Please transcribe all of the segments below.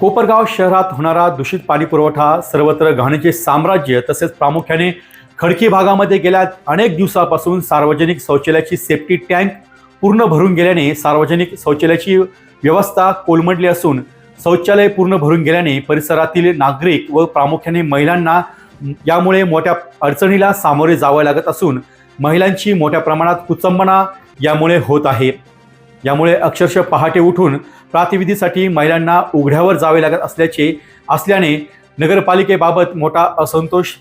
कोपरगाव शहरात होणारा दूषित पाणी पुरवठा सर्वत्र घाणीचे साम्राज्य तसेच प्रामुख्याने खडकी भागामध्ये गेल्या अनेक दिवसापासून सार्वजनिक शौचालयाची सेफ्टी टँक पूर्ण भरून गेल्याने सार्वजनिक शौचालयाची व्यवस्था कोलमडली असून शौचालय पूर्ण भरून गेल्याने परिसरातील नागरिक व प्रामुख्याने महिलांना यामुळे मोठ्या अडचणीला सामोरे जावं लागत असून महिलांची मोठ्या प्रमाणात कुचंबना यामुळे होत आहे. यामुळे अक्षरशः पहाटे उठून प्रातिविधीसाठी महिलांना उघड्यावर जावे लागत असल्याचे असल्याने नगरपालिकेबाबत मोठा असंतोष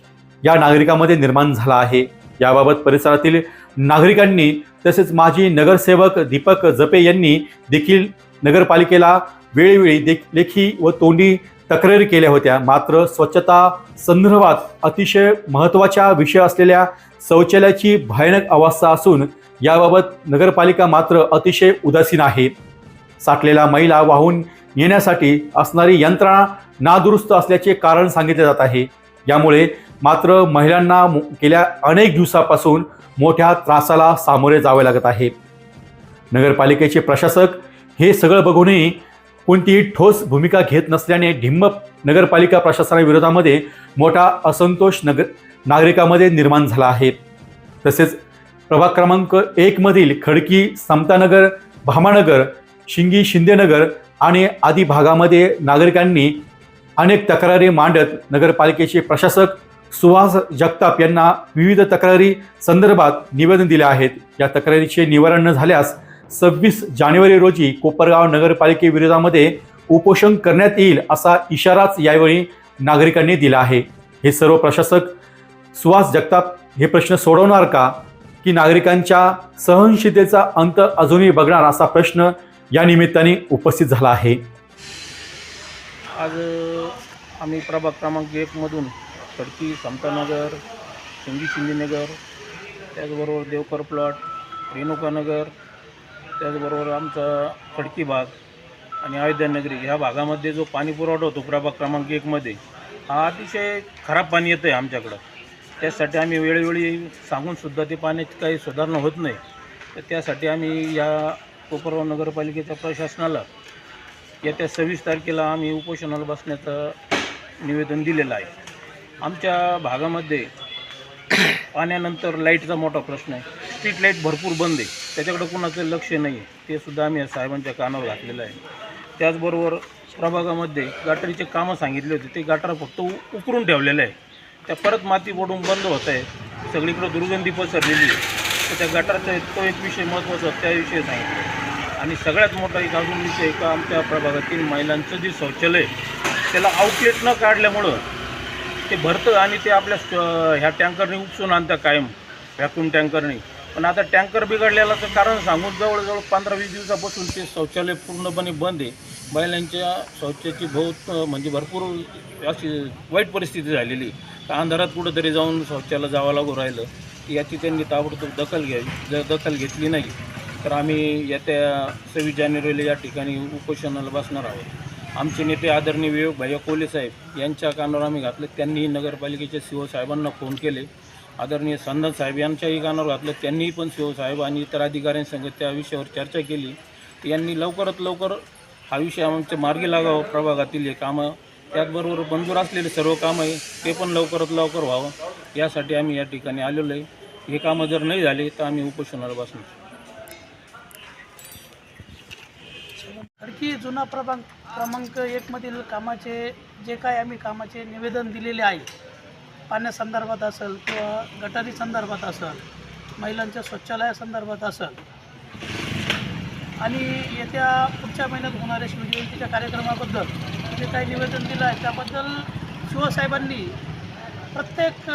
या नागरिकांमध्ये निर्माण झाला आहे. याबाबत परिसरातील नागरिकांनी तसेच माजी नगरसेवक दीपक जपे यांनी देखील नगरपालिकेला वेळोवेळी दे लेखी व तोंडी तक्रारी केल्या होत्या. मात्र स्वच्छता संदर्भात अतिशय महत्त्वाचा विषय असलेल्या शौचालयाची भयानक अवस्था असून याबाबत नगरपालिका मात्र अतिशय उदासीन आहे. साठलेला मैला वाहून येण्यासाठी असणारी यंत्रणा नादुरुस्त असल्याचे कारण सांगितले जात आहे. यामुळे मात्र महिलांना गेल्या अनेक दिवसापासून मोठ्या त्रासाला सामोरे जावे लागत आहे. नगरपालिकेचे प्रशासक हे सगळं बघूनही कोणतीही ठोस भूमिका घेत नसल्याने ढिम्म नगरपालिका प्रशासनाविरोधामध्ये मोठा असंतोष नगर नागरिकांमध्ये निर्माण झाला आहे. तसेच प्रभाग क्रमांक एकमधील खडकी समतानगर भामानगर शिंगी शिंदेनगर आणि आदी भागामध्ये नागरिकांनी अनेक तक्रारी मांडत नगरपालिकेचे प्रशासक सुहास जगताप यांना विविध तक्रारी संदर्भात निवेदन दिले आहेत. या तक्रारीचे निवारण न झाल्यास सव्वीस जानेवारी रोजी कोपरगाव नगरपालिकेविरोधामध्ये उपोषण करण्यात येईल असा इशाराच यावेळी नागरिकांनी दिला आहे. हे सर्व प्रशासक सुहास जगताप हे प्रश्न सोडवणार का? की नागरिकांच्या सहनशीलतेचा अंत अजूनही बघणार असा प्रश्न या निमित्ताने उपस्थित झाला आहे. आज आम्ही प्रभाग क्रमांक एकमधून खडकी समतानगर शिंगी शिंदेनगर त्याचबरोबर देवकर प्लॉट रेणुकानगर त्याचबरोबर आमचा खडकी भाग आणि अयोध्यानगरी ह्या भागामध्ये जो पाणी पुरवठा होतो प्रभाग क्रमांक एकमध्ये हा अतिशय खराब पाणी येतं आहे आमच्याकडं. त्यासाठी आम्ही वेळोवेळी सांगूनसुद्धा ते पाण्याची काही सुधारणा होत नाही. तर त्यासाठी आम्ही या कोपरगाव नगरपालिकेच्या प्रशासनाला येत्या सव्वीस तारखेला आम्ही उपोषणाला बसण्याचं निवेदन दिलेलं आहे. आमच्या भागामध्ये पाण्यानंतर लाईटचा मोठा प्रश्न आहे. स्ट्रीट लाइट भरपूर बंद आहे. त्याच्याकडे कुणाचं लक्ष नाही आहे. ते सुद्धा आम्ही या साहेबांच्या कानावर घातलेलं आहे. त्याचबरोबर प्रभागामध्ये गाटरीचे कामं सांगितले होते. ते गटार फक्त उकरून ठेवलेलं आहे. त्या परत माती पडून बंद होत आहे. सगळीकडे दुर्गंधी पसरलेली आहे. तर त्या गटारचा तो एक विषय महत्त्वाचा त्याविषयी सांगितलं आणि सगळ्यात मोठा एक अजून विषय का आमच्या प्रभागातील महिलांचं जे शौचालय त्याला आउटलेट न काढल्यामुळं ते भरतं आणि ते आपल्या ह्या टँकरने उपसून आणतं कायम व्हॅक्यूम टँकरने. पण आता टँकर बिघडलेल्याचं कारण सांगून जवळजवळ पंधरा वीस दिवसापासून ते शौचालय पूर्णपणे बंद आहे. महिलांच्या शौचाची बहुत म्हणजे भरपूर अशी वाईट परिस्थिती झालेली तर अंधारात कुठंतरी जाऊन शौचाला जावं लागू राहिलं. याची त्यांनी ताबडतोब दखल घ्यावी जर दखल घेतली नाही तर आम्ही येत्या सव्वीस जानेवारीला या ठिकाणी उपोषणाला बसणार आहोत. आमचे नेते आदरणीय विवेक भैया कोले साहेब यांच्या कानावर आम्ही घातले. त्यांनी नगरपालिकेच्या सी साहेबांना फोन केले. आदरणीय संदन साहेब यांच्याही कानावर घातलं त्यांनीही पण शिवसाहेब साहेब आणि इतर अधिकाऱ्यांसंग त्या विषयावर चर्चा केली. यांनी लवकरात लवकर हा विषय आमच्या मार्गी लागावं प्रभागातील हे कामं. त्याचबरोबर मंजूर असलेले सर्व कामं आहे ते पण लवकरात लवकर व्हावं. यासाठी आम्ही या ठिकाणी आलेलो आहे. हे कामं जर नाही झाले तर आम्ही उपोषणाला बसणार. खडकी जुना प्रभाग क्रमांक एकमधील कामाचे जे काय आम्ही कामाचे निवेदन दिलेले आहे पाण्यासंदर्भात असेल किंवा गटारी संदर्भात असेल महिलांच्या शौचालयासंदर्भात असेल. आणि येत्या पुढच्या महिन्यात होणाऱ्या शिवजयंतीच्या कार्यक्रमाबद्दल जे काही निवेदन दिलं आहे. त्याबद्दल शिवसाहेबांनी प्रत्येक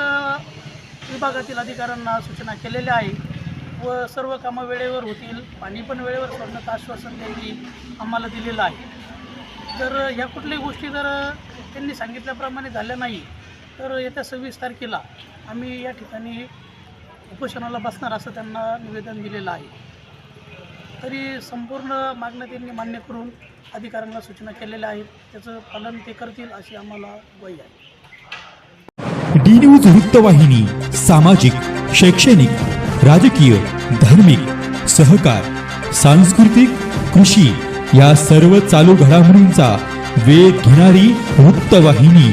विभागातील अधिकाऱ्यांना सूचना केलेल्या आहे व सर्व कामं वेळेवर होतील. पाणी पण वेळेवर सोडण्याचं आश्वासन त्यांनी आम्हाला दिलेलं आहे. जर ह्या कुठल्याही गोष्टी जर त्यांनी सांगितल्याप्रमाणे झाल्या नाही तर येत्या सव्वीस तारखेला आम्ही या ठिकाणी उपोषणाला बसणार असं त्यांना निवेदन दिलेलं आहे. तरी संपूर्ण मागण्या त्यांनी मान्य करून अधिकाऱ्यांना सूचना केलेल्या आहेत. त्याचं पालन ते करतील अशी आम्हाला वय आहे. डी न्यूज वृत्तवाहिनी सामाजिक शैक्षणिक राजकीय धार्मिक सहकार सांस्कृतिक कृषी या सर्व चालू घडामोडींचा वेध घेणारी वृत्तवाहिनी.